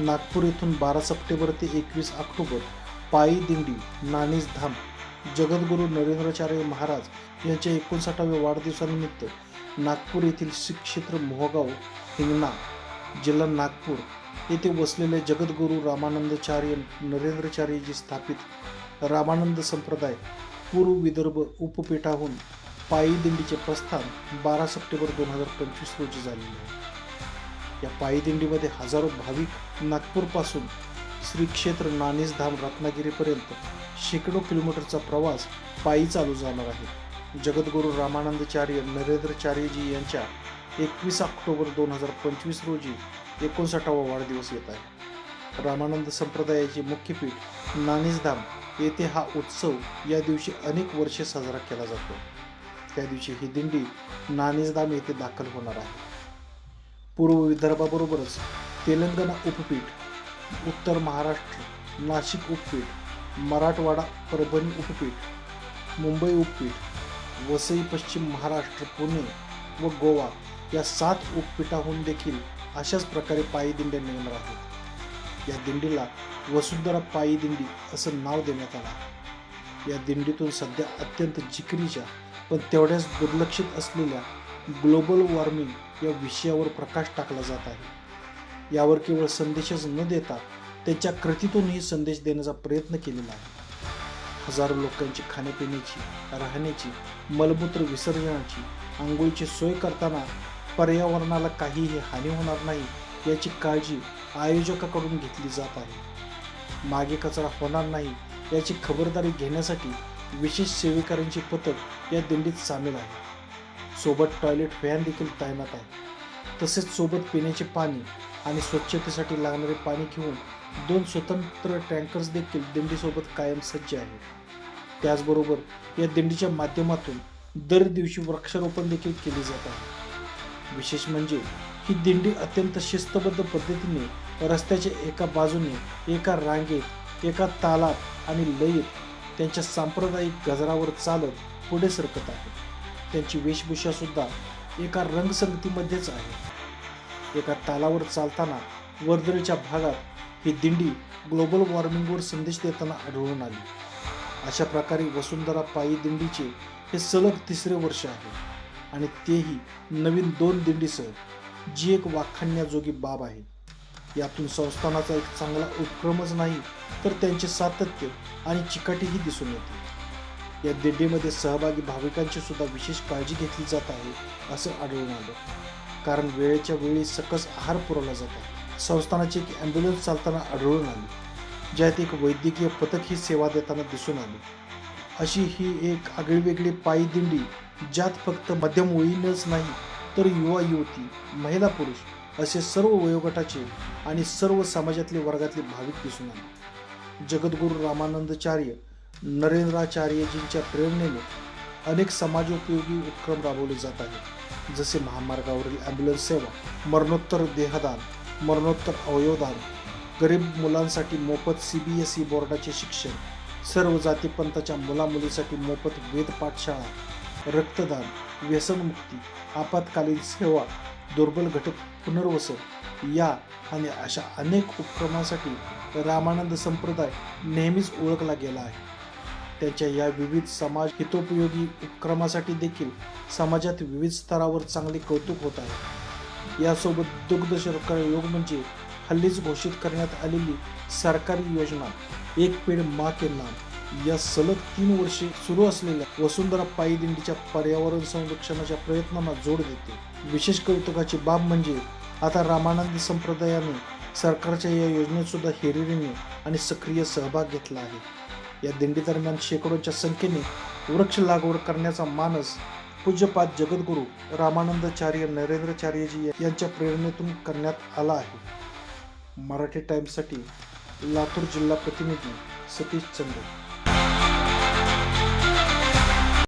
नागपूर येथून बारा सप्टेंबर ते एकवीस ऑक्टोबर पायी दिंडी नाणीस धाम जगद्गुरू नरेंद्राचार्य महाराज यांच्या एकोणसाठाव्या वाढदिवसानिमित्त नागपूर येथील श्री क्षेत्र मोहगाव हिंगणा जिल्हा नागपूर येथे वसलेले जगद्गुरू रामानंदचार्य नरेंद्रचार्यजी स्थापित रामानंद संप्रदाय पूर्व विदर्भ उपपीठाहून पायी दिंडीचे प्रस्थान बारा सप्टेंबर दोन हजार पंचवीस रोजी झालेले आहे. या पायी दिंडीमध्ये हजारो भाविक नागपूरपासून श्री क्षेत्र नाणेसधाम रत्नागिरीपर्यंत शेकडो किलोमीटरचा प्रवास पायी चालू जाणार आहे. जगद्गुरू रामानंदचार्य नरेंद्रचार्यजी यांच्या एकवीस ऑक्टोबर दोन हजार पंचवीस रोजी एकोणसाठावा वाढदिवस येत आहे. रामानंद संप्रदायाचे मुख्य पीठ येथे हा उत्सव या दिवशी अनेक वर्षे साजरा केला जातो. त्या दिवशी ही दिंडी नाणेसधाम येथे दाखल होणार आहे. पूर्व विदर्भाबरोबरच तेलंगणा उपपीठ उत्तर महाराष्ट्र नाशिक उपपीठ मराठवाडा परभणी उपपीठ मुंबई उपपीठ वसई पश्चिम महाराष्ट्र पुणे व गोवा या सात उपपीठाहून देखील अशाच प्रकारे पायी दिंड्या निघणार आहेत. या दिंडीला वसुंधरा पायी दिंडी असं नाव देण्यात आलं. या दिंडीतून सध्या अत्यंत जिकरीच्या पण तेवढ्याच दुर्लक्षित असलेल्या ग्लोबल वॉर्मिंग या विषयावर प्रकाश टाकला जात आहे. यावर केवळ संदेशच न देता त्यांच्या कृतीतूनही संदेश देण्याचा प्रयत्न केलेला आहे. हजारो लोकांची खाण्यापिण्याची राहण्याची मलमूत्र विसर्जनाची आंघोळीची सोय करताना पर्यावरणाला काहीही हानी होणार नाही याची काळजी आयोजकाकडून घेतली जात आहे. मागे कचरा होणार नाही याची खबरदारी घेण्यासाठी विशेष सेवेकऱ्यांची पथक या दिंडीत सामील आहे. सोबत टॉयलेट व्हॅन देखील तैनात आहे. तसेच सोबत पिण्याचे पाणी आणि स्वच्छतेसाठी लागणारे पाणी घेऊन दोन स्वतंत्र टँकर्स देखील दिंडीसोबत कायम सज्ज आहेत. त्याचबरोबर या दिंडीच्या माध्यमातून दर दिवशी वृक्षारोपण देखील केले जात आहे. विशेष म्हणजे ही दिंडी अत्यंत शिस्तबद्ध पद्धतीने रस्त्याच्या एका बाजूने एका रांगेत एका तालात आणि लयीत त्यांच्या सांप्रदायिक गजरावर चालत पुढे सरकत आहे. त्यांची वेशभूषा सुद्धा एका रंगसंगतीमध्येच आहे. एका तालावर चालताना वर्दळीच्या भागात ही दिंडी ग्लोबल वॉर्मिंगवर संदेश देताना आढळून आली. अशा प्रकारे वसुंधरा पायी दिंडीचे हे सलग तिसरे वर्ष आहे आणि तेही नवीन दोन दिंडीसह जी एक वाखाणण्याजोगी बाब आहे. यातून संस्थानाचा एक चांगला उपक्रमच नाही तर त्यांचे सातत्य आणि चिकाटीही दिसून येते. या दिंडीमध्ये सहभागी भाविकांची सुद्धा विशेष काळजी घेतली जात आहे असं आढळून आलं. कारण वेळेच्या वेळी सकस आहार पुरवला जात आहे. संस्थानाची एक ॲम्ब्युलन्स चालताना आढळून आली ज्यात एक वैद्यकीय पथक ही सेवा देताना दिसून आली. अशी ही एक आगळीवेगळी पायी दिंडी ज्यात फक्त मध्यम ओळीनच नाही तर युवा युवती महिला पुरुष असे सर्व वयोगटाचे आणि सर्व समाजातले वर्गातले भाविक दिसून आले. जगद्गुरू रामानंदचार्य नरेंद्राचार्यजींच्या प्रेरणेने अनेक समाजोपयोगी उपक्रम राबवले जात आहेत. जसे महामार्गावरील ॲम्ब्युलन्स सेवा मरणोत्तर देहदान मरणोत्तर अवयवदान गरीब मुलांसाठी मोफत सी बी एस ई बोर्डाचे शिक्षण सर्व जातीपंथाच्या मुलामुलीसाठी मोफत वेद पाठशाळा रक्तदान व्यसनमुक्ती आपत्कालीन सेवा दुर्बल घटक पुनर्वसन या आणि अशा अनेक उपक्रमांसाठी रामानंद संप्रदाय नेहमीच ओळखला गेला आहे. त्यांच्या या विविध समाज हितोपयोगी उपक्रमासाठी देखील समाजात विविध स्तरावर चांगले कौतुक होत आहे. यासोबत दुग्ध शर्करा योग म्हणजे हल्लीच घोषित करण्यात आलेली सरकारी योजना एक पेड मा के नाम. या सलग तीन वर्षे सुरू असलेल्या वसुंधरा पायी दिंडीच्या पर्यावरण संरक्षणाच्या प्रयत्नांना जोड देते. विशेष कौतुकाची बाब म्हणजे आता रामानंद संप्रदायाने सरकारच्या या योजनेत सुद्धा हिरिरीने आणि सक्रिय सहभाग घेतला आहे. या दिंडी दरम्यान शेकडोच्या संख्येने वृक्ष लागवड करण्याचा मानस पूज्यपाद जगद्गुरू रामानंदचार्य नरेंद्रचार्यजी यांच्या प्रेरणेतून करण्यात आला आहे. मराठी टाइम्ससाठी लातूर जिल्हा प्रतिनिधी सतीश चंद्र.